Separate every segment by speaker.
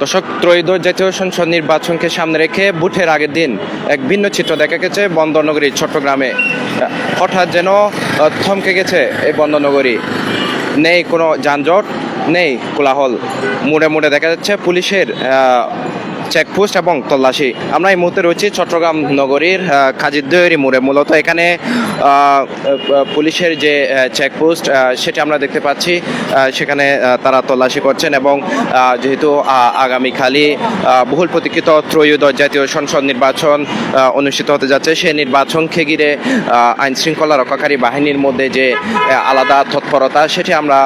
Speaker 1: দর্শক, ত্রয়োদশ জাতীয় সংসদ নির্বাচনকে সামনে রেখে বুথের আগের দিন এক ভিন্ন চিত্র দেখা গেছে বন্দরনগরী চট্টগ্রামে। হঠাৎ যেন থমকে গেছে এই বন্দরনগরী। নেই কোনো যানজট, নেই কোলাহল। মুড়ে মুড়ে দেখা যাচ্ছে পুলিশের চেকপোস্ট এবং তল্লাশি। আমরা এই মুহূর্তে রয়েছি চট্টগ্রাম নগরীর আহ, মোড়ে। মূলত এখানে পুলিশের যে চেকপোস্ট সেটা আমরা দেখতে পাচ্ছি। সেখানে তারা তল্লাশি করছেন এবং যেহেতু আগামীকালই বহুল প্রতীক্ষিত ত্রয়োদশ জাতীয় সংসদ নির্বাচন অনুষ্ঠিত হতে যাচ্ছে। সেই নির্বাচনকে ঘিরে আইন শৃঙ্খলা রক্ষাকারী বাহিনীর মধ্যে যে আলাদা তৎপরতা সেটি আমরা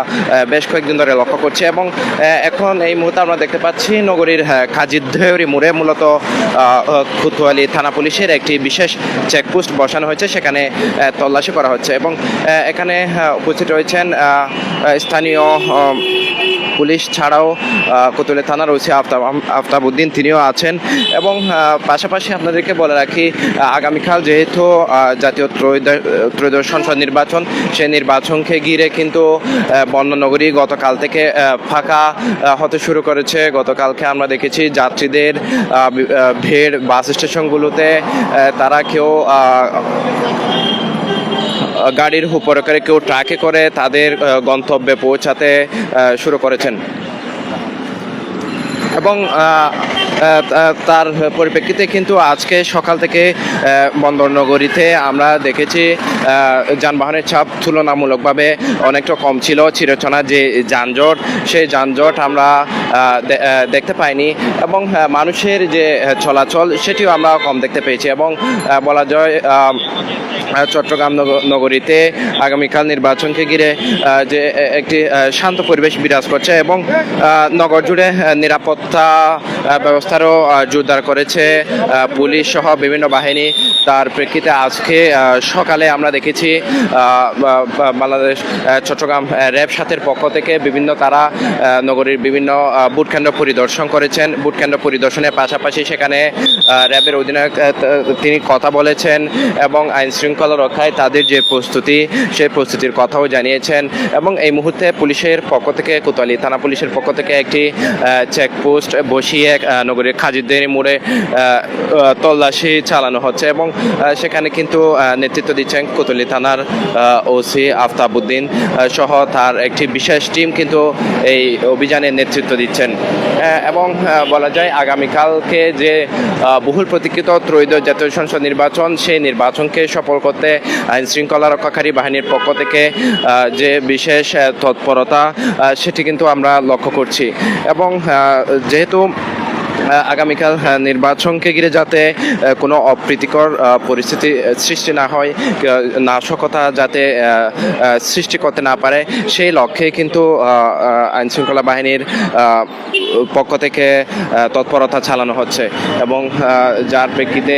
Speaker 1: বেশ কয়েকদিন ধরে লক্ষ্য করছি এবং এখন এই মুহূর্তে আমরা দেখতে পাচ্ছি নগরীর কাজিদ্ধয়রি মোড়ে মূলত আহ, থানা পুলিশের একটি বিশেষ চেকপোস্ট বসানো হয়েছে সেখানে তল্লাশি করা হচ্ছে এবং এখানে উপস্থিত রয়েছেন স্থানীয় পুলিশ ছাড়াও আহ, কোতোয়ালি থানার ওসি আফতাব আফতাবউদ্দিন তিনিও আছেন। এবং পাশাপাশি আপনাদেরকে বলে রাখি আগামীকাল যেহেতু জাতীয় ত্রয়োদশ সংসদ নির্বাচন সেই নির্বাচনকে ঘিরে কিন্তু আহ, বন্দরনগরী গতকাল থেকে ফাঁকা হতে শুরু করেছে। গতকালকে আমরা দেখেছি যাত্রীদের ভিড় বাস স্টেশনগুলোতে তারা কেউ গাড়ির উপরে কেউ ট্রাকে করে তাদের গন্তব্যে পৌঁছাতে শুরু করেছেন। এবং তার পরিপ্রেক্ষিতে কিন্তু আজকে সকাল থেকে বন্দরনগরীতে আমরা দেখেছি যানবাহনের চাপ তুলনামূলকভাবে অনেকটা কম ছিল। চিরচনা যে যানজট সেই যানজট আমরা দেখতে পাইনি এবং মানুষের যে চলাচল সেটিও আমরা কম দেখতে পেয়েছি এবং বলা যায় চট্টগ্রাম নগরীতে আগামীকাল নির্বাচনকে ঘিরে যে একটি শান্ত পরিবেশ বিরাজ করছে এবং নগর জুড়ে নিরাপত্তা আহ, ব্যবস্থারও জোরদার করেছে পুলিশ সহ বিভিন্ন বাহিনী। তার প্রেক্ষিতে আজকে সকালে আমরা দেখেছি বাংলাদেশ চট্টগ্রাম র্যাব সাথের পক্ষ থেকে বিভিন্ন তারা নগরীর বিভিন্ন বুটকেন্দ্র পরিদর্শন করেছেন। বুটকেন্দ্র পরিদর্শনের পাশাপাশি সেখানে র্যাবের অধিনায়ক তিনি কথা বলেছেন এবং আইন শৃঙ্খলা রক্ষায় তাদের যে প্রস্তুতি, সেই প্রস্তুতির কথাও জানিয়েছেন এবং এই মুহূর্তে পুলিশের পক্ষ থেকে, কোতোয়ালি থানা পুলিশের পক্ষ থেকে একটি চেকপোস্ট বসিয়ে আহ, নগরীর খাজিদের মোড়ে তল্লাশি চালানো হচ্ছে এবং সেখানে কিন্তু নেতৃত্ব দিচ্ছেন কোতোয়ালি থানার ওসি আফতাবউদ্দিন আহ, সহ তার একটি বিশেষ টিম কিন্তু এই অভিযানে নেতৃত্ব দিচ্ছেন। এবং বলা যায় আগামীকালকে যে বহুল প্রতীক্ষিত ত্রয়োদশ জাতীয় সংসদ নির্বাচন সেই নির্বাচনকে সফল করতে আইন শৃঙ্খলা রক্ষাকারী বাহিনীর পক্ষ থেকে যে বিশেষ তৎপরতা সেটি কিন্তু আমরা লক্ষ্য করছি। এবং যেহেতু আগামীকাল নির্বাচনকে ঘিরে যাতে কোনো অপ্রীতিকর পরিস্থিতি সৃষ্টি না হয় নাশকতা যাতে সৃষ্টি করতে না পারে, সেই লক্ষ্যে কিন্তু আইন শৃঙ্খলা বাহিনীর পক্ষ থেকে তৎপরতা চালানো হচ্ছে। এবং যার প্রেক্ষিতে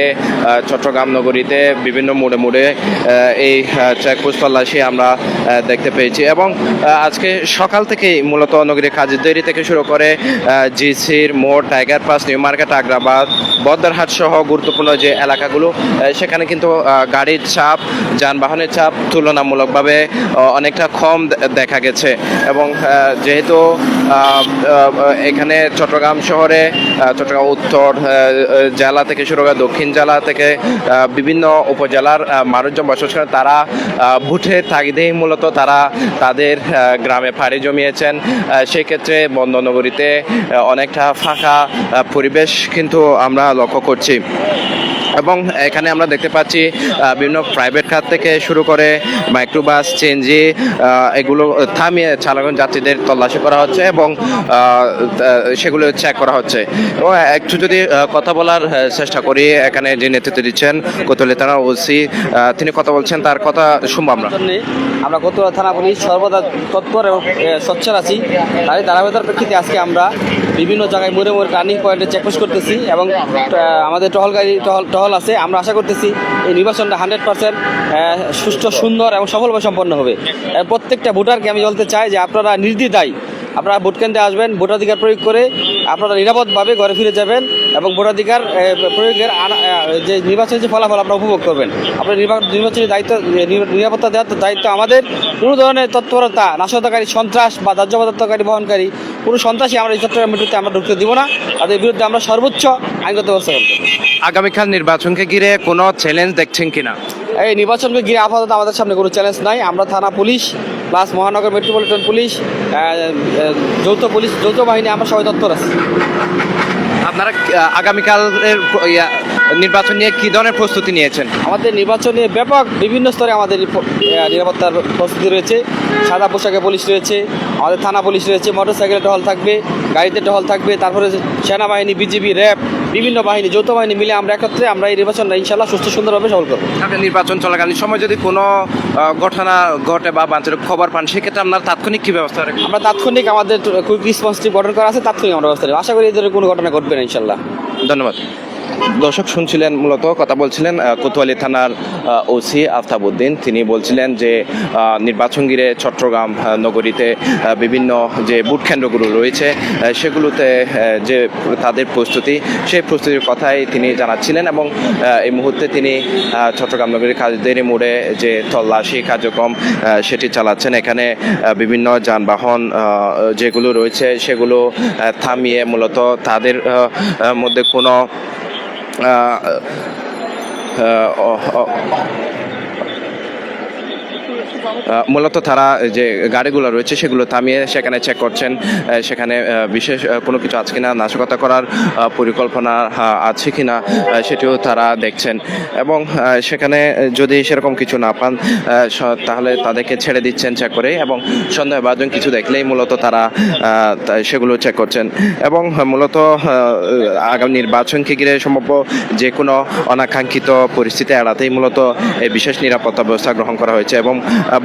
Speaker 1: চট্টগ্রাম নগরীতে বিভিন্ন মোড়ে মোড়ে এই চেকপোস্ট তল্লাশি আমরা দেখতে পেয়েছি। এবং আজকে সকাল থেকেই মূলত নগরীর কাজের দেরি থেকে শুরু করে জিসির মোড়, Tiger Pass New Market Agrabad Boddarhat সহ গুরুত্বপূর্ণ যে এলাকাগুলো সেখানে কিন্তু গাড়ির চাপ, যানবাহনের চাপ তুলনামূলকভাবে অনেকটা কম দেখা গেছে। এবং যেহেতু এখানে চট্টগ্রাম শহরে চট্টগ্রাম উত্তর জেলা থেকে শুরু করে দক্ষিণ জেলা থেকে বিভিন্ন উপজেলার মানুষজন বসবাস করে, তারা ভোটের তাগিদেই মূলত তারা তাদের গ্রামে পাড়ি জমিয়েছেন। সেক্ষেত্রে বন্দনগরীতে অনেকটা ফাঁকা পরিবেশ কিন্তু আমরা লক্ষ্য করছি। এবং এখানে আমরা দেখতে পাচ্ছি বিভিন্ন প্রাইভেট খাত থেকে শুরু করে মাইক্রোবাস চেঞ্জি এগুলো থামিয়ে চালানো যাত্রীদের তল্লাশি করা হচ্ছে এবং সেগুলো চেক করা হচ্ছে। এবং একটু যদি কথা বলার চেষ্টা করি, এখানে যে নেতৃত্ব দিচ্ছেন কোতলি থানা ওসি তিনি কথা বলছেন, তার কথা শুনব আমরা।
Speaker 2: আমরা গতরা থানা পুলিশ সর্বদা তৎপর এবং সচ্ছল আছি। তাই ধারাবাহিকতার প্রেক্ষিতে আজকে আমরা বিভিন্ন জায়গায় মোড়ে মোড়ে টার্নিং পয়েন্টে চেকপোস্ট করতেছি এবং আমাদের টহল গাড়ি, টহল টহল আছে, আমরা আশা করতেছি এই নির্বাচনটা হান্ড্রেড পার্সেন্ট সুষ্ঠু, সুন্দর এবং সফলভাবে সম্পন্ন হবে প্রত্যেকটা ভোটারকে আমি বলতে চাই যে আপনারা নির্দ্বিধায়, আপনারা ভোট কেন্দ্রে আসবেন, ভোটাধিকার প্রয়োগ করে আপনারা নিরাপদভাবে ঘরে ফিরে যাবেন। এবং ভোটাধিকার প্রয়োগের যে নির্বাচনের যে ফলাফল আপনারা উপভোগ করবেন আপনার নির্বা- নির্বাচনী দায়িত্ব নির- নিরাপত্তা দেওয়ার দায়িত্ব আমাদের। কোনো ধরনের তৎপরতা নাশকতাকারী সন্ত্রাস বা দাহ্য পদার্থকারী বহনকারী কোনো সন্ত্রাসী আমরা এই চট্টগ্রাম মেট্রোতে আমরা ঢুকতে দিব না। তাদের বিরুদ্ধে আমরা সর্বোচ্চ আইনগত ব্যবস্থা করব
Speaker 1: আগামীকাল নির্বাচনকে ঘিরে কোনো চ্যালেঞ্জ দেখছেন কিনা?
Speaker 2: এই নির্বাচনকে ঘিরে আপাতত আমাদের সামনে কোনো চ্যালেঞ্জ নাই। আমরা থানা পুলিশ প্লাস মহানগর মেট্রোপলিটন পুলিশ যৌথ পুলিশ যৌথ বাহিনী আমরা সবাই তৎপর আছি।
Speaker 1: আপনারা আগামীকালের নির্বাচন নিয়ে কি ধরনের প্রস্তুতি নিয়েছেন?
Speaker 2: আমাদের নির্বাচন নিয়ে ব্যাপক বিভিন্ন স্তরে আমাদের নিরাপত্তার প্রস্তুতি রয়েছে। সাদা পোশাকে পুলিশ রয়েছে, আমাদের থানা পুলিশ রয়েছে মোটর সাইকেলে টহল থাকবে, গাড়িতে টহল থাকবে, তারপরে সেনাবাহিনী, বিজিবি, র্যাব বিভিন্ন বাহিনী যৌথ বাহিনী মিলে আমরা একত্রে আমরা এই নির্বাচনটা ইনশাল্লাহ সুস্থ সুন্দরভাবে সফল করব।
Speaker 1: নির্বাচন চলাকালীন সময় যদি কোনো ঘটনা ঘটে বা বাঞ্ছনীয় খবর পান সেক্ষেত্রে আপনার তাৎক্ষণিক কী ব্যবস্থা রাখবেন?
Speaker 2: আমরা তাৎক্ষণিক আমাদের কুইক রেসপন্স টিম গঠন করা আছে তাৎক্ষণিক আমরা ব্যবস্থা নেব। আশা করি এদের কোনো ঘটনা ঘটবে না ইনশাল্লাহ
Speaker 1: ধন্যবাদ। দর্শক শুনছিলেন মূলত কথা বলছিলেন কোতোয়ালি থানার ওসি আফতাবউদ্দিন। তিনি বলছিলেন যে নির্বাচন ঘিরে চট্টগ্রাম নগরীতে বিভিন্ন যে বুথ কেন্দ্রগুলো রয়েছে সেগুলোতে যে তাদের প্রস্তুতি, সেই প্রস্তুতির কথাই তিনি জানাচ্ছিলেন এবং এই মুহূর্তে তিনি চট্টগ্রাম নগরীর কাজদের মোড়ে যে তল্লাশি কার্যক্রম সেটি চালাচ্ছেন। এখানে বিভিন্ন যানবাহন যেগুলো রয়েছে, সেগুলো থামিয়ে মূলত তাদের মধ্যে কোনো 啊，呃，哦，哦。মূলত তারা যে গাড়িগুলো রয়েছে সেগুলো থামিয়ে সেখানে চেক করছেন। সেখানে বিশেষ কোনো কিছু আছে কিনা, নাশকতা করার পরিকল্পনা আছে কিনা সেটিও তারা দেখছেন। এবং সেখানে যদি সেরকম কিছু না পান তাহলে তাদেরকে ছেড়ে দিচ্ছেন চেক করে এবং সন্দেহভাজন কিছু দেখলেই মূলত তারা সেগুলো চেক করছেন। এবং মূলত আগামী নির্বাচনকে ঘিরে সম্ভব যে কোনো অনাকাঙ্ক্ষিত পরিস্থিতি এড়াতেই মূলত বিশেষ নিরাপত্তা ব্যবস্থা গ্রহণ করা হয়েছে। এবং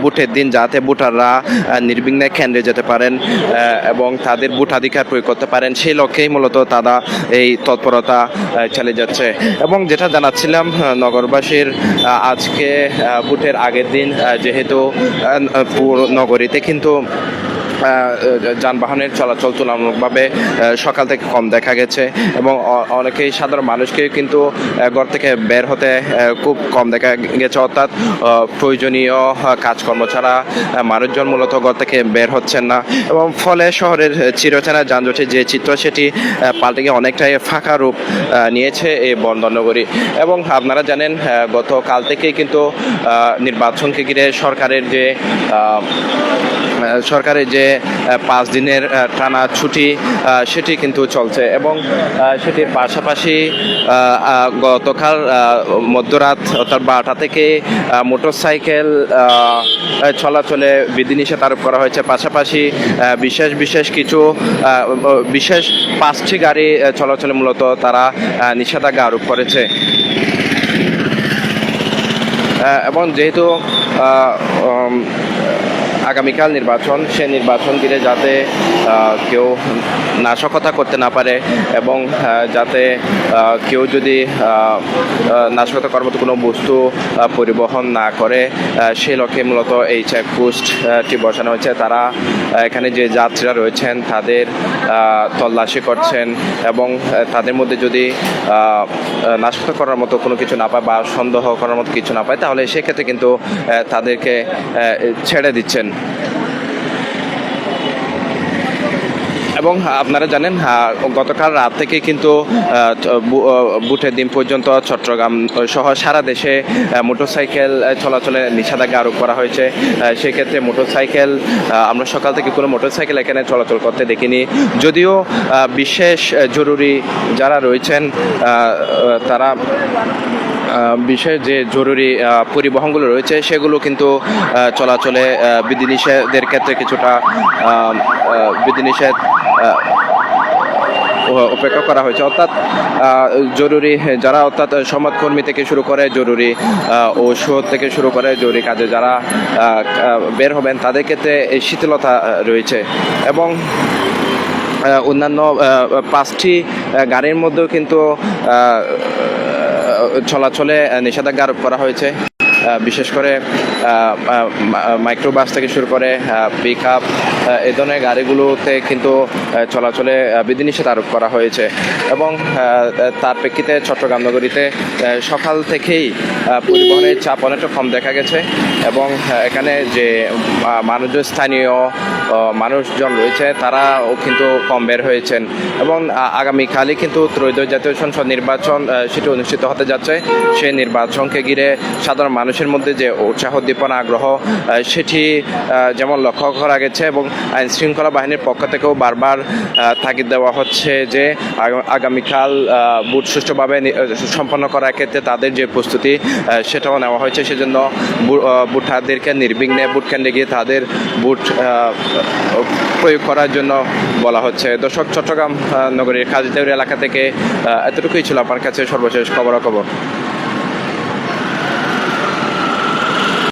Speaker 1: ভোটের দিন যাতে ভোটাররা নির্বিঘ্নে কেন্দ্রে যেতে পারেন এবং তাদের ভোটাধিকার প্রয়োগ করতে পারেন, সেই লক্ষ্যেই মূলত তারা এই তৎপরতা চালিয়ে যাচ্ছে। এবং যেটা জানাচ্ছিলাম নগরবাসীর আজকে ভোটের আগের দিন যেহেতু নগরীতে কিন্তু যানবাহনের চলাচল তুলনামূলকভাবে সকাল থেকে কম দেখা গেছে এবং অনেকেই সাধারণ মানুষকে কিন্তু ঘর থেকে বের হতে খুব কম দেখা গেছে। অর্থাৎ প্রয়োজনীয় কাজকর্ম ছাড়া মানুষজন মূলত ঘর থেকে বের হচ্ছেন না এবং ফলে শহরের চিরচেনা যানজটের যে চিত্র, সেটি পাল্টে গিয়ে অনেকটাই ফাঁকা রূপ নিয়েছে এই বন্দরনগরী। এবং আপনারা জানেন গতকাল থেকেই কিন্তু নির্বাচনকে ঘিরে সরকারের যে সরকারের যে পাঁচ দিনের টানা ছুটি সেটি কিন্তু চলছে এবং সেটির পাশাপাশি গতকাল মধ্যরাত অর্থাৎ বারোটা থেকে মোটর সাইকেল চলাচলে বিধিনিষেধ আরোপ করা হয়েছে। পাশাপাশি বিশেষ বিশেষ কিছু বিশেষ পাঁচটি গাড়ি চলাচলে মূলত তারা নিষেধাজ্ঞা আরোপ করেছে। এবং যেহেতু আগামীকাল নির্বাচন, সে নির্বাচন ঘিরে যাতে কেউ নাশকতা করতে না পারে এবং যাতে কেউ যদি নাশকতা করার মতো কোনো বস্তু পরিবহন না করে সেই লক্ষ্যে মূলত এই চেকপোস্টটি বসানো হয়েছে। তারা এখানে যে যাত্রীরা রয়েছেন, তাদের তল্লাশি করছেন এবং তাদের মধ্যে যদি নাশকতা করার মতো কোনো কিছু না পায় বা সন্দেহ করার মতো কিছু না পায়, তাহলে সেক্ষেত্রে কিন্তু তাদেরকে ছেড়ে দিচ্ছেন। এবং আপনারা জানেন আহ, গতকাল রাত থেকে কিন্তু বুটের দিন পর্যন্ত চট্টগ্রাম সহ সারা দেশে মোটরসাইকেল চলাচলে নিষেধাজ্ঞা আরোপ করা হয়েছে। সেক্ষেত্রে মোটরসাইকেল আমরা সকাল থেকে কোনো মোটরসাইকেল এখানে চলাচল করতে দেখিনি। যদিও বিশেষ জরুরি যারা রয়েছেন তারা বিশেষ যে জরুরি পরিবহনগুলো রয়েছে, সেগুলো কিন্তু চলাচলে বিধিনিষেধের ক্ষেত্রে কিছুটা বিধিনিষেধ উপেক্ষা করা হয়েছে। অর্থাৎ জরুরি, যারা অর্থাৎ সমাজকর্মী থেকে শুরু করে জরুরি ঔষধ থেকে শুরু করে জরুরি কাজে যারা বের হবেন, তাদের ক্ষেত্রে শীতলতা রয়েছে। এবং অন্যান্য পাঁচটি গাড়ির মধ্যেও কিন্তু চলাচলে নিষেধাজ্ঞা আরোপ করা হয়েছে। বিশেষ করে মাইক্রোবাস থেকে শুরু করে পিক আপ এই ধরনের গাড়িগুলোতে কিন্তু চলাচলে বিধিনিষেধ আরোপ করা হয়েছে। এবং তার প্রেক্ষিতে চট্টগ্রাম নগরীতে সকাল থেকেই পরিবহনের চাপ অনেকটা কম দেখা গেছে। এবং এখানে যে মানুষজন স্থানীয় মানুষজন রয়েছে, তারাও কিন্তু কম বের হয়েছেন। এবং আগামীকালই কিন্তু ত্রয়োদশ জাতীয় সংসদ নির্বাচন সেটি অনুষ্ঠিত হতে যাচ্ছে। সেই নির্বাচনকে ঘিরে সাধারণ মানুষের মধ্যে যে উৎসাহ উদ্দীপনা আগ্রহ সেটি যেমন লক্ষ্য করা গেছে এবং আইন শৃঙ্খলা বাহিনীর পক্ষ থেকেও বারবার তাগিদ দেওয়া হচ্ছে যে আগামীকাল ভোট সুষ্ঠুভাবে সম্পন্ন করার ক্ষেত্রে তাদের যে প্রস্তুতি সেটাও নেওয়া হয়েছে। সেজন্য আহ, নির্বিঘ্নে ভোট কেন্দ্রে গিয়ে তাদের আহ, প্রয়োগ করার জন্য বলা হচ্ছে। দর্শক চট্টগ্রাম নগরীর খাজিদেউর এলাকা থেকে এতটুকুই ছিল আমার কাছে সর্বশেষ খবরাখবর।